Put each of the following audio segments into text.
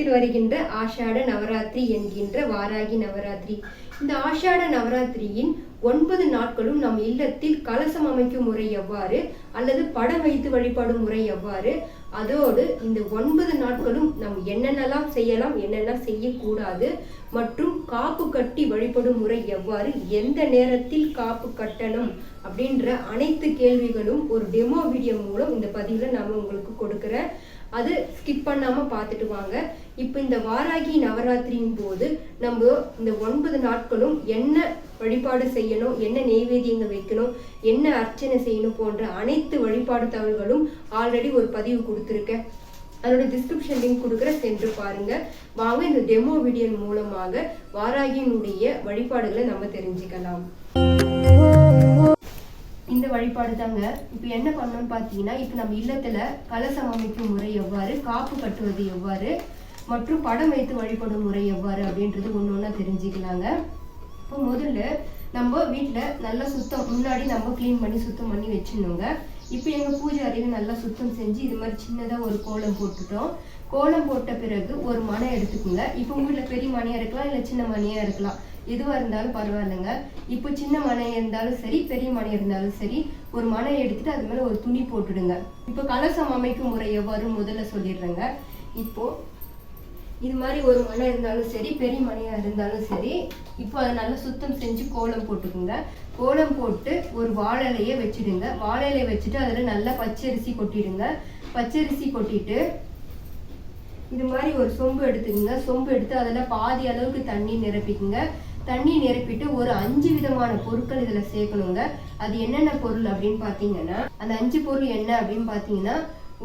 வருடத்தில் வருகின்ற ஆஷாட நவராத்திரி என்கின்ற வாராகி நவராத்திரி. இந்த ஆஷாட நவராத்திரியின் ஒன்பது நாட்களும் நம் இல்லத்தில் கலசம் அமைக்கும் முறை எவ்வாறு அல்லது படம் வைத்து வழிபாடும் முறை எவ்வாறு அதோடு இந்த ஒன்பது நாட்களும் நாம் என்னென்னலாம் செய்யலாம் என்னென்னலாம் செய்யக்கூடாது மற்றும் காப்பு கட்டி வழிபடும் முறை எவ்வாறு எந்த நேரத்தில் காப்பு கட்டணும் அப்படின்ற அனைத்து கேள்விகளும் ஒரு டெமோ வீடியோ மூலம் இந்த பதிவில் நாம் உங்களுக்கு கொடுக்குறேன் அது ஸ்கிப் பண்ணாம பார்த்துட்டு வாங்க. இப்போ இந்த வாராகி நவராத்திரியின் போது நம்ம இந்த ஒன்பது நாட்களும் என்ன வழிபாடு செய்யணும் என்ன நெய்வேத்தியங்கள் வைக்கணும் என்ன அர்ச்சனை செய்யணும் போன்ற அனைத்து வழிபாடு தகவல்களும் ஆல்ரெடி ஒரு பதிவு கொடுத்துருக்கேன். அதோட டிஸ்கிரிப்ஷன் லிங்க் கொடுக்குற சென்று பாருங்க. வாங்க இந்த டெமோ வீடியோ மூலமாக வாராகியினுடைய வழிபாடுகளை நம்ம தெரிஞ்சுக்கலாம். இந்த வழிபாடு தாங்க. இப்போ என்ன பண்ணணும்னு பார்த்தீங்கன்னா இப்போ நம்ம இல்லத்துல கலசம் அமைக்கும் முறை எவ்வாறு காப்பு கட்டுவது எவ்வாறு மற்றும் படம் வைத்து வழிபடும் முறை எவ்வாறு அப்படின்றது ஒன்று ஒன்றா தெரிஞ்சுக்கலாங்க. இப்போ முதல்ல நம்ம வீட்டில் நல்லா சுத்தம் முன்னாடி நம்ம க்ளீன் பண்ணி சுத்தம் பண்ணி வச்சிடணுங்க. இப்போ எங்கள் பூஜை அறையில் நல்லா சுத்தம் செஞ்சு இது மாதிரி சின்னதாக ஒரு கோலம் போட்டுட்டோம். கோலம் போட்ட பிறகு ஒரு மனை எடுத்துக்கோங்க. இப்போ உங்கள் வீட்டில் பெரிய மனையாக இருக்கலாம் இல்லை சின்ன மனையாக இருக்கலாம். எதுவாக இருந்தாலும் பரவாயில்லைங்க. இப்போ சின்ன மனை இருந்தாலும் சரி பெரிய மனை இருந்தாலும் சரி ஒரு மனை எடுத்துட்டு அது மேலே ஒரு துணி போட்டுடுங்க. இப்போ கலசம் அமைக்கும் முறை எவ்வாறு முதல்ல சொல்லிடுறேங்க. இப்போ இது மாதிரி ஒரு மனை இருந்தாலும் சரி பெரிய மனையா இருந்தாலும் சரி இப்போ அதை நல்லா சுத்தம் செஞ்சு கோலம் போட்டுக்குங்க. கோலம் போட்டு ஒரு வாழலையை வச்சிடுங்க. வாழலையை வச்சுட்டு அதில் நல்லா பச்சரிசி கொட்டிடுங்க. பச்சரிசி கொட்டிட்டு இது மாதிரி ஒரு சொம்பு எடுத்துக்கோங்க. சொம்பு எடுத்து அதில் பாதி அளவுக்கு தண்ணி நிரப்பிக்குங்க. தண்ணி நிரப்பிட்டு ஒரு அஞ்சு விதமான பொருட்கள் இதில் சேர்க்கணுங்க. அது என்னென்ன பொருள் அப்படின்னு பார்த்தீங்கன்னா அந்த அஞ்சு பொருள் என்ன அப்படின்னு பார்த்தீங்கன்னா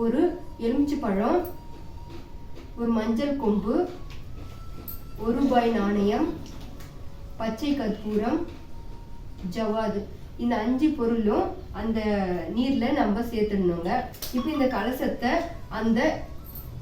ஒரு எலுமிச்சு பழம் ஒரு மஞ்சள் கொம்பு ஒரு ரூபாய் நாணயம் பச்சை கற்பூரம் ஜவாது இந்த அஞ்சு பொருளும் அந்த நீர்ல நம்ம சேர்த்துடணுங்க. இப்போ இந்த கலசத்தை அந்த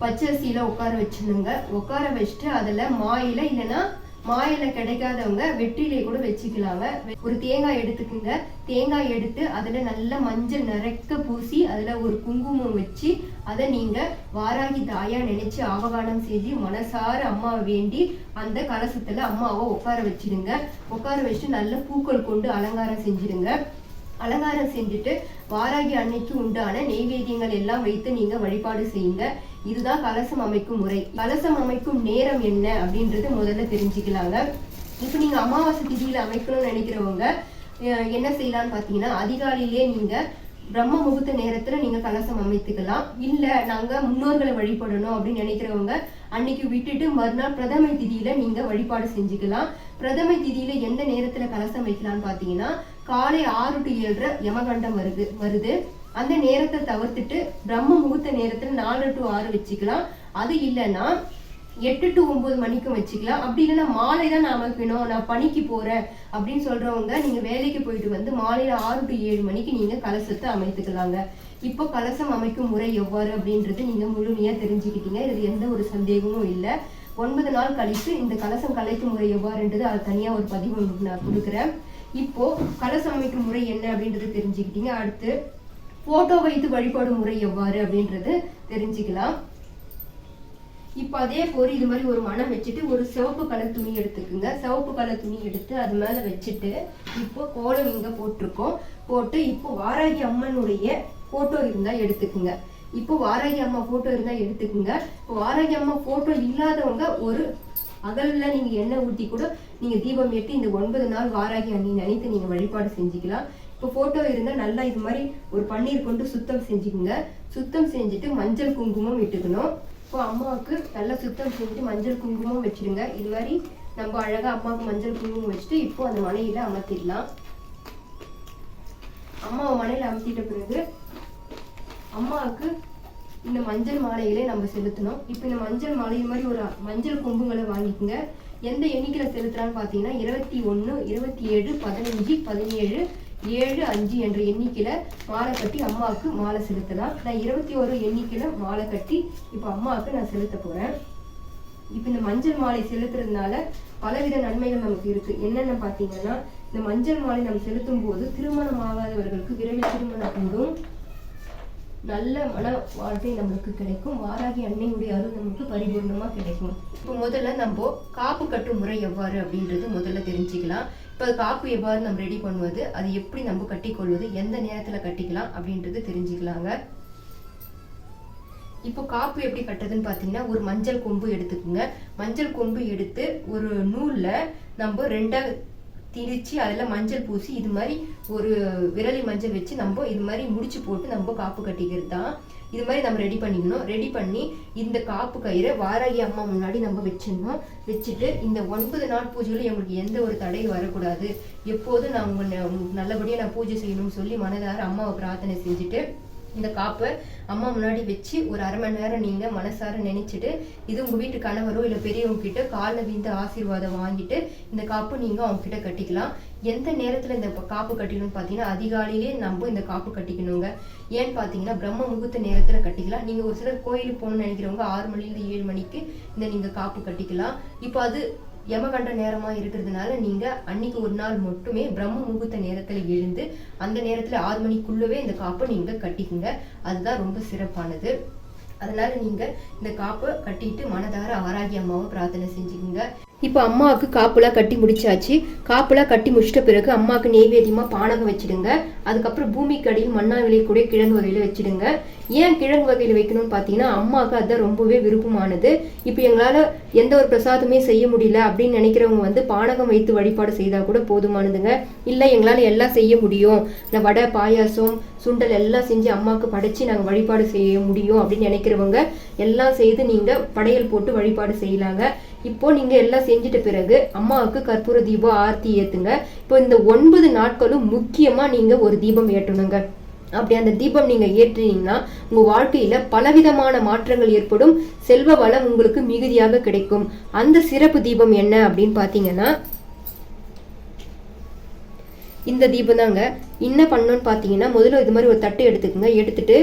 பச்சரிசியில உட்கார வச்சிடணுங்க. உட்கார வச்சுட்டு அதுல மாயில இல்லைன்னா மாயில கிடைக்காதவங்க வெற்றிலே கூட வச்சுக்கலாங்க. ஒரு தேங்காய் எடுத்துக்குங்க. தேங்காய் எடுத்து அதுல நல்ல மஞ்சள் நிறக்க பூசி அதுல ஒரு குங்குமம் வச்சு அதை நீங்க வாராகி தாயா நினைச்சு ஆவகானம் செஞ்சு மனசார அம்மாவை வேண்டி அந்த கலசத்துல அம்மாவை உட்கார வச்சிடுங்க. உட்கார வச்சுட்டு நல்ல பூக்கள் கொண்டு அலங்காரம் செஞ்சிடுங்க. அலங்காரம் செஞ்சுட்டு வாராகி அன்னைக்கு உண்டான நெய்வேத்தியங்கள் எல்லாம் வைத்து நீங்க வழிபாடு செய்யுங்க. இதுதான் கலசம் அமைக்கும் முறை. கலசம் அமைக்கும் நேரம் என்ன அப்படின்றது முதல்ல தெரிஞ்சுக்கலாங்க. இப்போ நீங்க அமாவாசை திதியில அமைக்கணும்னு நினைக்கிறவங்க என்ன செய்யலாம்னு பார்த்தீங்கன்னா அதிகாலையிலே நீங்க பிரம்ம முகூர்த்த நேரத்துல நீங்க கலசம் அமைத்துக்கலாம். இல்ல நாங்க முன்னோர்களை வழிபடணும் அப்படின்னு நினைக்கிறவங்க அன்னைக்கு விட்டுட்டு மறுநாள் பிரதமை திதியில நீங்க வழிபாடு செஞ்சுக்கலாம். பிரதமை திதியில எந்த நேரத்துல கலசம் வைக்கலாம்னு பாத்தீங்கன்னா காலை ஆறு டு ஏழரை யமகண்டம் வருது வருது. அந்த நேரத்தை தவிர்த்துட்டு பிரம்ம முகூர்த்த நேரத்துல நாலு டு ஆறு வச்சுக்கலாம். அது இல்லைன்னா எட்டு டு ஒன்பது மணிக்கும் வச்சுக்கலாம். அப்படி இல்லைன்னா மாலை தான் நான் அமைக்கணும் நான் பணிக்கு போறேன் அப்படின்னு சொல்றவங்க நீங்க வேலைக்கு போயிட்டு வந்து மாலையில ஆறு டு ஏழு மணிக்கு நீங்க கலசத்தை அமைத்துக்கலாங்க. இப்போ கலசம் அமைக்கும் முறை எவ்வாறு அப்படின்றது நீங்க முழுமையா தெரிஞ்சுக்கிட்டீங்க. இது எந்த ஒரு சந்தேகமும் இல்லை. ஒன்பது நாள் கழித்து இந்த கலசம் கலைக்கும் முறை எவ்வாறுன்றது அது தனியாக ஒரு பதிவு நான் கொடுக்குறேன். இப்போ கலசம் அமைக்கும் முறை என்ன அப்படின்றது தெரிஞ்சுக்கிட்டீங்க. அடுத்து போட்டோ வைத்து வழிபாடு முறை எவ்வாறு அப்படின்றது தெரிஞ்சுக்கலாம். இப்போ அதே போல் இது மாதிரி ஒரு மனம் வச்சுட்டு ஒரு சிவப்பு கலர் துணி எடுத்துக்குங்க. சிவப்பு கலர் துணி எடுத்து அது மேலே வச்சுட்டு இப்போ கோலம் இங்கே போட்டிருக்கோம். போட்டு இப்போ வாராகி அம்மனுடைய ஃபோட்டோ இருந்தால் எடுத்துக்குங்க. இப்போ வாராகி அம்மா ஃபோட்டோ இருந்தால் எடுத்துக்குங்க. இப்போ வாராகி அம்மா ஃபோட்டோ இல்லாதவங்க ஒரு அகல்ல நீங்கள் எண்ணெய் ஊற்றி கூட நீங்கள் தீபம் ஏற்றி இந்த ஒன்பது நாள் வாராகி அண்ணி நினைத்து நீங்கள் வழிபாடு செஞ்சுக்கலாம். இப்போ ஃபோட்டோ இருந்தால் நல்லா இது மாதிரி ஒரு பன்னீர் கொண்டு சுத்தம் செஞ்சுக்கோங்க. சுத்தம் செஞ்சுட்டு மஞ்சள் குங்குமம் இட்டுக்கணும். இப்போ அம்மாவுக்கு நல்லா சுத்தம் செஞ்சுட்டு மஞ்சள் குங்குமம் வச்சிடுங்க. இது மாதிரி நம்ம அழகாக அம்மாவுக்கு மஞ்சள் குங்குமம் வச்சுட்டு இப்போ அந்த மனையில் அமர்த்திடலாம். அம்மாவை மனையில் அமர்த்திட்ட பிறகு அம்மாவுக்கு இந்த மஞ்சள் மாலைகளை நம்ம செலுத்தணும். இப்போ இந்த மஞ்சள் மாலை இது மாதிரி ஒரு மஞ்சள் கொம்புங்களை வாங்கிக்கோங்க. எந்த எண்ணிக்கையில் செலுத்துறான்னு பார்த்தீங்கன்னா இருபத்தி ஒன்று இருபத்தி ஏழு பதினஞ்சு பதினேழு ஏழு அஞ்சு என்ற எண்ணிக்கையில் மாலை கட்டி அம்மாவுக்கு மாலை செலுத்தலாம். நான் இருபத்தி ஒரு எண்ணிக்கையில் மாலை கட்டி இப்போ அம்மாவுக்கு நான் செலுத்த போகிறேன் இப்போ இந்த மஞ்சள் மாலை செலுத்துறதுனால பலவித நன்மைகள் நமக்கு இருக்குது என்னென்ன பார்த்தீங்கன்னா இந்த மஞ்சள் மாலை நம்ம செலுத்தும் போது திருமணம் ஆகாதவர்களுக்கு விரைவில் திருமணம் கூடும். நல்ல மன வாழ்க்கை நம்மளுக்கு கிடைக்கும். வாராகி அன்னையுடைய அருள் நமக்கு பரிபூர்ணமாக கிடைக்கும். இப்போ முதல்ல நம்ம காப்பு கட்டும் முறை எவ்வாறு அப்படின்றது முதல்ல தெரிஞ்சுக்கலாம். இப்போ காப்பு எவ்வாறு நம்ம ரெடி பண்ணுவது அது எப்படி நம்ம கட்டிக்கொள்வது எந்த நேரத்தில் கட்டிக்கலாம் அப்படின்றது தெரிஞ்சுக்கலாங்க. இப்போ காப்பு எப்படி கட்டுறதுன்னு பார்த்தீங்கன்னா ஒரு மஞ்சள் கொம்பு எடுத்துக்கோங்க. மஞ்சள் கொம்பு எடுத்து ஒரு நூலில் நம்ம ரெண்டாக திரிச்சு அதில் மஞ்சள் பூசி இது மாதிரி ஒரு விரலி மஞ்சள் வச்சு நம்ம இது மாதிரி முடிச்சு போட்டு நம்ம காப்பு கட்டிக்கிறது தான் இது மாதிரி நம்ம ரெடி பண்ணிக்கணும். ரெடி பண்ணி இந்த காப்பு கயிறை வாராகி அம்மா முன்னாடி நம்ம வச்சிடணும். வச்சுட்டு இந்த ஒன்பது நாள் பூஜைகளும் எங்களுக்கு எந்த ஒரு தடையும் வரக்கூடாது. எப்போதும் நான் உங்க நல்லபடியாக நான் பூஜை செய்யணும்னு சொல்லி மனதார அம்மாவை பிரார்த்தனை செஞ்சுட்டு இந்த காப்பை அம்மா முன்னாடி வச்சு ஒரு அரை மணி நேரம் நீங்கள் மனசார நினைச்சிட்டு இது உங்கள் வீட்டு கணவரோ இல்லை பெரியவங்க கிட்ட காலில் விழுந்து ஆசீர்வாதம் வாங்கிட்டு இந்த காப்பு நீங்கள் அவங்க கிட்ட கட்டிக்கலாம். எந்த நேரத்தில் இந்த காப்பு கட்டிக்கணும்னு பார்த்தீங்கன்னா அதிகாலையிலே நம்ம இந்த காப்பு கட்டிக்கணுங்க. ஏன்னு பார்த்தீங்கன்னா பிரம்ம முகூர்த்த நேரத்தில் கட்டிக்கலாம். நீங்கள் ஒரு சிலர் கோயிலுக்கு போகணும்னு நினைக்கிறவங்க ஆறு மணிலேருந்து ஏழு மணிக்கு இந்த நீங்கள் காப்பு கட்டிக்கலாம். இப்போ அது யமகண்ட நேரமா இருக்கிறதுனால நீங்க அன்னைக்கு ஒரு நாள் மட்டுமே பிரம்ம முகூர்த்த நேரத்துல எழுந்து அந்த நேரத்துல ஆறு மணிக்குள்ளவே இந்த காப்பை நீங்க கட்டிக்குங்க. அதுதான் ரொம்ப சிறப்பானது. அதனால நீங்க இந்த காப்பை கட்டிட்டு மனதார ஆராகி அம்மாவை பிரார்த்தனை செஞ்சுக்குங்க. இப்போ அம்மாவுக்கு காப்புலாம் கட்டி முடிச்சாச்சு. காப்புலாம் கட்டி முடிச்சிட்ட பிறகு அம்மாவுக்கு நெய்வேதியமாக பானகம் வச்சிடுங்க. அதுக்கப்புறம் பூமிக்கு அடியில் மண்ணாவிலை கூட கிழங்கு வகையில் வச்சிடுங்க. ஏன் கிழங்கு வகையில் வைக்கணும்னு பார்த்தீங்கன்னா அம்மாவுக்கு அதுதான் ரொம்பவே விருப்பமானது. இப்போ எங்களால் எந்த ஒரு பிரசாதமே செய்ய முடியல அப்படின்னு நினைக்கிறவங்க வந்து பானகம் வைத்து வழிபாடு செய்தால் கூட போதுமானதுங்க. இல்லை எங்களால் எல்லாம் செய்ய முடியும். இந்த வடை பாயாசம் சுண்டல் எல்லாம் செஞ்சு அம்மாவுக்கு படைச்சு நாங்கள் வழிபாடு செய்ய முடியும் அப்படின்னு நினைக்கிறவங்க எல்லாம் செய்து நீங்கள் படையல் போட்டு வழிபாடு செய்யலாங்க. இப்போ நீங்க எல்லாம் செஞ்சுட்ட பிறகு அம்மாவுக்கு கற்பூர தீபம் ஆர்த்தி ஏத்துங்க. இப்போ இந்த ஒன்பது நாட்களும் முக்கியமா நீங்க ஒரு தீபம் ஏற்றணுங்க. அப்படி அந்த தீபம் நீங்க ஏற்றினீங்கன்னா உங்க வாழ்க்கையில பலவிதமான மாற்றங்கள் ஏற்படும். செல்வ வளம் உங்களுக்கு மிகுதியாக கிடைக்கும். அந்த சிறப்பு தீபம் என்ன அப்படின்னு பாத்தீங்கன்னா இந்த தீபம் தாங்க. என்ன பண்ணணும்னு பார்த்தீங்கன்னா முதல்ல இது மாதிரி ஒரு தட்டு எடுத்துக்கோங்க. எடுத்துட்டு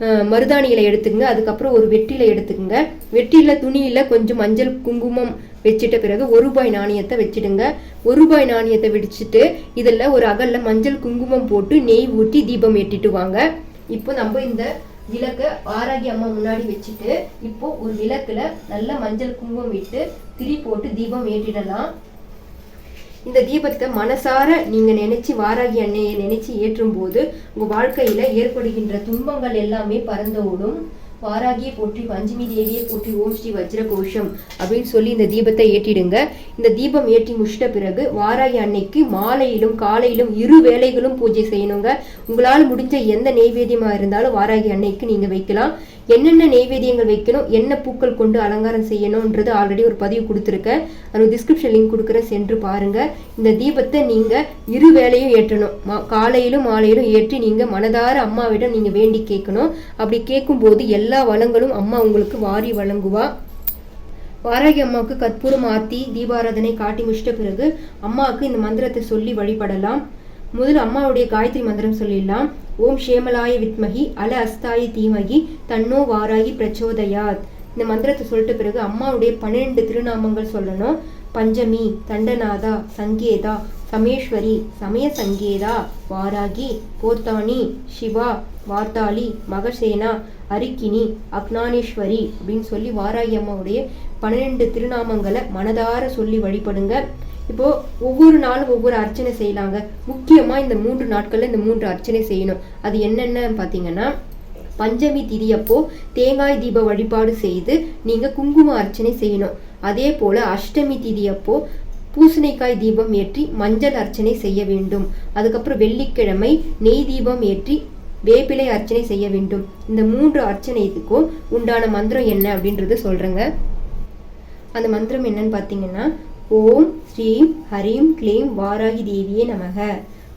அஹ், மருதாணி இலை எடுத்துக்கங்க. அதுக்கப்புறம் ஒரு வெற்றிலை எடுத்துக்கோங்க. வெற்றியில் துணியில் கொஞ்சம் மஞ்சள் குங்குமம் வச்சிட்ட பிறகு ஒரு ரூபாய் நாணயத்தை வச்சிடுங்க. ஒரு ரூபாய் நாணயத்தை வெடிச்சிட்டு இதில் ஒரு அகலில் மஞ்சள் குங்குமம் போட்டு நெய் ஊற்றி தீபம் ஏற்றிட்டு வாங்க. இப்போ நம்ம இந்த விளக்க ஆராகி அம்மா முன்னாடி வச்சுட்டு இப்போ ஒரு விளக்குல நல்ல மஞ்சள் குங்குமம் விட்டு திரி போட்டு தீபம் ஏற்றிடலாம் இந்த தீபத்தை மனசார நீங்க நினைச்சு வாராகி அன்னையை நினைச்சு ஏற்றும் போது உங்க வாழ்க்கையில ஏற்படுகின்ற துன்பங்கள் எல்லாமே பறந்து ஓடும். வாராகியை போற்றி பஞ்சமி தேவியை போற்றி ஓம் ஸ்ரீ வஜ்ர கோஷம் அப்படின்னு சொல்லி இந்த தீபத்தை ஏற்றிடுங்க. இந்த தீபம் ஏற்றி முடிச்சிட்ட பிறகு வாராகி அன்னைக்கு மாலையிலும் காலையிலும் இரு வேளைகளும் பூஜை செய்யணுங்க. உங்களால் முடிஞ்ச எந்த நெய்வேத்தியமா இருந்தாலும் வாராகி அன்னைக்கு நீங்க வைக்கலாம். என்னென்ன நெய்வேதியங்கள் வைக்கணும் என்ன பூக்கள் கொண்டு அலங்காரம் செய்யணும்ன்றது ஆல்ரெடி ஒரு பதிவு கொடுத்துருக்கேன். அது டிஸ்கிரிப்ஷன் லிங்க் கொடுக்குறேன் சென்று பாருங்க. இந்த தீபத்தை நீங்க இரு வேலையும் ஏற்றணும். மா- காலையிலும் மாலையிலும் ஏற்றி நீங்க மனதார அம்மாவிடம் நீங்க வேண்டி கேட்கணும். அப்படி கேட்கும்போது எல்லா வளங்களும் அம்மா உங்களுக்கு வாரி வழங்குவா. வாராகி அம்மாவுக்கு கற்பூரம் ஆத்தி தீபாராதனை காட்டி முடிச்சிட்ட பிறகு அம்மாவுக்கு இந்த மந்திரத்தை சொல்லி வழிபடலாம். முதல்ல அம்மாவுடைய காயத்ரி மந்திரம் சொல்லிடலாம். ஓம் ஷேமலாய வித்மகி அல அஸ்தாய தீமகி தன்னோ வாராகி பிரச்சோதயாத். இந்த மந்திரத்தை சொல்லிட்ட பிறகு அம்மாவுடைய பன்னிரெண்டு திருநாமங்கள் சொல்லணும். பஞ்சமி தண்டநாதா சங்கேதா சமேஸ்வரி சமய சங்கேதா வாராகி போத்தானி சிவா வார்த்தாளி மகசேனா அரிக்கினி அக்னானேஸ்வரி அப்படின்னு சொல்லி வாராகி அம்மாவுடைய பன்னிரெண்டு திருநாமங்களை மனதார சொல்லி வழிபடுங்க. இப்போ ஒவ்வொரு நாளும் ஒவ்வொரு அர்ச்சனை செய்யலாங்க. முக்கியமா இந்த மூன்று நாட்கள்ல இந்த மூன்று அர்ச்சனை செய்யணும். அது என்னென்ன பாத்தீங்கன்னா பஞ்சமி திதி அப்போ தேங்காய் தீப வழிபாடு செய்து நீங்க குங்கும அர்ச்சனை செய்யணும். அதே போல அஷ்டமி திதி அப்போ பூசணிக்காய் தீபம் ஏற்றி மஞ்சள் அர்ச்சனை செய்ய வேண்டும். அதுக்கப்புறம் வெள்ளிக்கிழமை நெய் தீபம் ஏற்றி வேப்பிலை அர்ச்சனை செய்ய வேண்டும். இந்த மூன்று அர்ச்சனைக்கும் உண்டான மந்திரம் என்ன அப்படின்றத சொல்றேங்க. அந்த மந்திரம் என்னன்னு பார்த்தீங்கன்னா ஓம் ஸ்ரீம் ஹரீம் க்ளீம் வாராகி தேவியே நமக.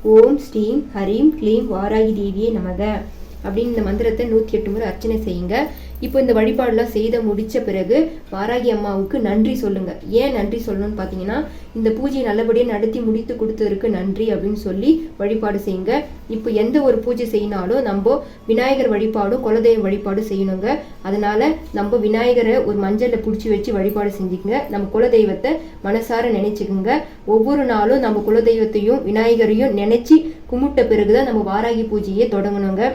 ஓம் ஸ்ரீம் ஹரீம் க்ளீம் வாராகி தேவியே நமக. அப்படின்னு இந்த மந்திரத்தை நூற்றி எட்டு முறை அர்ச்சனை செய்யுங்க. இப்போ இந்த வழிபாடெலாம் செய்த முடித்த பிறகு வாராகி அம்மாவுக்கு நன்றி சொல்லுங்க. ஏன் நன்றி சொல்லணும்னு பார்த்தீங்கன்னா இந்த பூஜையை நல்லபடியாக நடத்தி முடித்து கொடுத்ததற்கு நன்றி அப்படின்னு சொல்லி வழிபாடு செய்யுங்க. இப்போ எந்த ஒரு பூஜை செய்யினாலும் நம்ம விநாயகர் வழிபாடும் குலதெய்வ வழிபாடு செய்யணுங்க. அதனால நம்ம விநாயகரை ஒரு மஞ்சளில் பிடிச்சி வச்சு வழிபாடு செஞ்சுக்கங்க. நம்ம குலதெய்வத்தை மனசார நினைச்சுக்குங்க. ஒவ்வொரு நாளும் நம்ம குலதெய்வத்தையும் விநாயகரையும் நினைச்சு கும்பிட்ட பிறகுதான் நம்ம வாராகி பூஜையை தொடங்கணுங்க.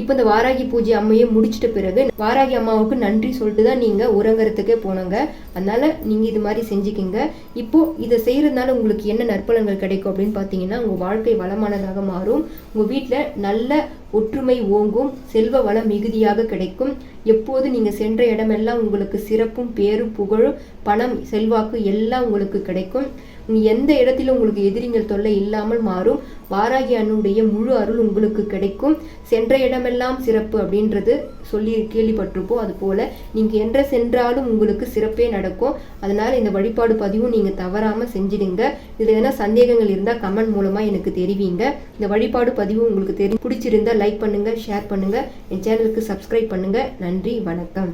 இப்போ இந்த வாராகி பூஜை அம்மையை முடிச்சிட்ட பிறகு வாராகி அம்மாவுக்கு நன்றி சொல்லிட்டு தான் நீங்கள் உறங்குறதுக்கே போனோங்க. அதனால நீங்கள் இது மாதிரி செஞ்சுக்கிங்க. இப்போ இதை செய்கிறதுனால உங்களுக்கு என்ன நற்பலன்கள் கிடைக்கும் அப்படின்னு பார்த்தீங்கன்னா உங்கள் வாழ்க்கை வளமானதாக மாறும். உங்கள் வீட்டில் நல்ல ஒற்றுமை ஓங்கும். செல்வ வளம் மிகுதியாக கிடைக்கும். எப்போது நீங்கள் சென்ற இடமெல்லாம் உங்களுக்கு சிறப்பும் பேரும் புகழும் பணம் செல்வாக்கு எல்லாம் உங்களுக்கு கிடைக்கும். நீ எந்த இடத்திலும் உங்களுக்கு எதிரிங்கள் தொல்லை இல்லாமல் மாறும். வாராகி அண்ணுடைய முழு அருள் உங்களுக்கு கிடைக்கும். சென்ற இடமெல்லாம் சிறப்பு அப்படின்றது சொல்லி கேள்விப்பட்டிருப்போம். அது போல நீங்க என்ற சென்றாலும் உங்களுக்கு சிறப்பே நடக்கும். அதனால இந்த வழிபாடு பதிவும் நீங்க தவறாம செஞ்சிடுங்க. இதுல எதனா சந்தேகங்கள் இருந்தா கமெண்ட் மூலமா எனக்கு தெரிவிங்க. இந்த வழிபாடு பதிவு உங்களுக்கு தெரி பிடிச்சிருந்தா லைக் பண்ணுங்க ஷேர் பண்ணுங்க. என் சேனலுக்கு சப்ஸ்கிரைப் பண்ணுங்க. நன்றி வணக்கம்.